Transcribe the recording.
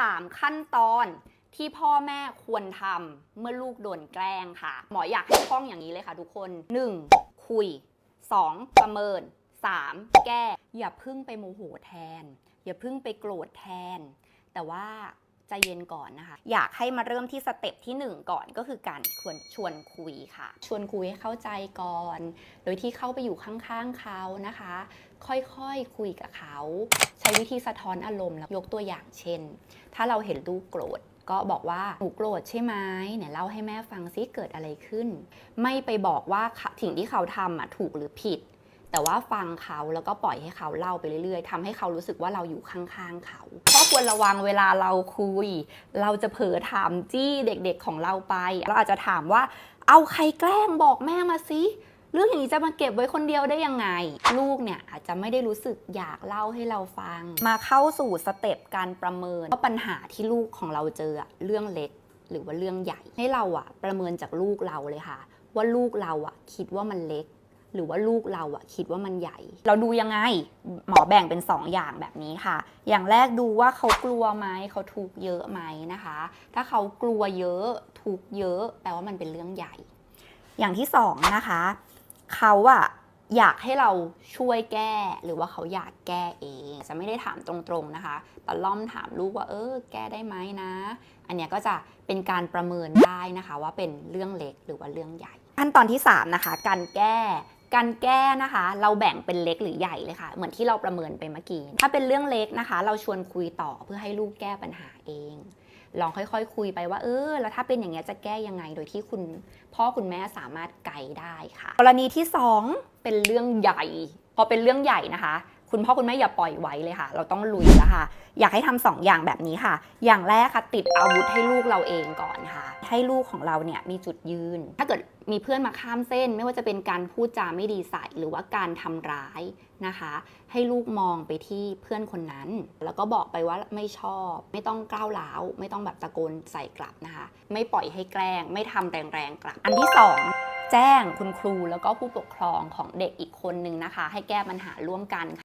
3 ขั้นตอนที่พ่อแม่ควรทำเมื่อลูกโดนแกล้งค่ะ หมออยากให้ท่องอย่างนี้เลยค่ะทุกคน 1. คุย 2. ประเมิน 3. แก้ อย่าพึ่งไปโมโหแทน อย่าพึ่งไปโกรธแทน แต่ว่า ใจเย็นก่อนนะคะ อยากให้มาเริ่มที่สเต็ปที่ 1 ก่อนก็คือการชวนชวนคุยค่ะ ชวนคุยให้เข้าใจก่อน โดยที่เข้าไปอยู่ข้างๆเขานะคะ ค่อยๆคุยกับเขา ใช้วิธีสะท้อนอารมณ์แล้วยกตัวอย่างเช่น ถ้าเราเห็นลูกโกรธก็บอกว่าหนูโกรธใช่ไหมเนี่ยเล่าให้แม่ฟังซิเกิดอะไรขึ้น ไม่ไปบอกว่าสิ่งที่เขาทำอะถูกหรือผิด แต่ว่าฟังเขาแล้วก็ปล่อยให้เขาเล่าไปเรื่อยๆทำให้เขารู้สึกว่าเราอยู่ข้างๆเขาข้อควรระวังเวลาเราคุย เราจะเผลอถามจี้เด็กๆของเราไป เราอาจจะถามว่าเอาใครแกล้งบอกแม่มาสิเรื่องอย่างนี้จะมาเก็บไว้คนเดียวได้ยังไง ลูกเนี่ยอาจจะไม่ได้รู้สึกอยากเล่าให้เราฟัง มาเข้าสู่สเต็ปการประเมินว่าปัญหาที่ลูกของเราเจอเรื่องเล็ก หรือว่าเรื่องใหญ่ให้เราอะประเมินจากลูกเราเลยค่ะ ว่าลูกเราอะคิดว่ามันเล็ก หรือว่าลูกเราอะคิดว่ามันใหญ่ เราดูยังไงหมอแบ่งเป็น 2 อย่างแบบนี้ค่ะ อย่างแรกดูว่าเขากลัวไหมเขาทุกเยอะไหมนะคะ ถ้าเขากลัวเยอะทุกเยอะ แปลว่ามันเป็นเรื่องใหญ่ อย่างที่สองนะคะเขาอะอยากให้เราช่วยแก้หรือว่าเขาอยากแก้เอง จะไม่ได้ถามตรงๆนะคะตะล่อมถามลูกว่า เออ แก้ได้ไหมนะ อันเนี้ยก็จะเป็นการประเมินได้นะคะ ว่าเป็นเรื่องเล็กหรือว่าเรื่องใหญ่ขั้นตอนที่ 3 นะคะ การแก้ การแก้นะคะ เราแบ่งเป็นเล็กหรือใหญ่เลยค่ะ เหมือนที่เราประเมินไปเมื่อกี้ ถ้าเป็นเรื่องเล็กนะคะ เราชวนคุยต่อเพื่อให้ลูกแก้ปัญหาเอง ลองค่อยๆ คุยไปว่า เออ แล้วถ้าเป็นอย่างเงี้ยจะแก้ยังไง โดยที่คุณพ่อคุณแม่สามารถไกด์ได้ค่ะ กรณีที่ 2 เป็นเรื่องใหญ่ พอเป็นเรื่องใหญ่นะคะคุณพ่อคุณแม่อย่าปล่อยไว้เลยค่ะ เราต้องลุยแล้วค่ะ อยากให้ทำสองอย่างแบบนี้ค่ะ อย่างแรกค่ะติดอาวุธให้ลูกเราเองก่อนค่ะ ให้ลูกของเราเนี่ยมีจุดยืน ถ้าเกิด มีเพื่อนมาข้ามเส้น ไม่ว่าจะเป็นการพูดจาไม่ดีใส่หรือว่าการทำร้ายนะคะ ให้ลูกมองไปที่เพื่อนคนนั้น แล้วก็บอกไปว่าไม่ชอบ ไม่ต้องก้าวร้าวไม่ต้องแบบตะโกนใส่กลับนะคะ ไม่ปล่อยให้แกล้ง ไม่ทำแรงๆกลับ อันที่สองแจ้งคุณครูแล้วก็ผู้ปกครองของเด็กอีกคนนึงนะคะ ให้แก้ปัญหาร่วมกัน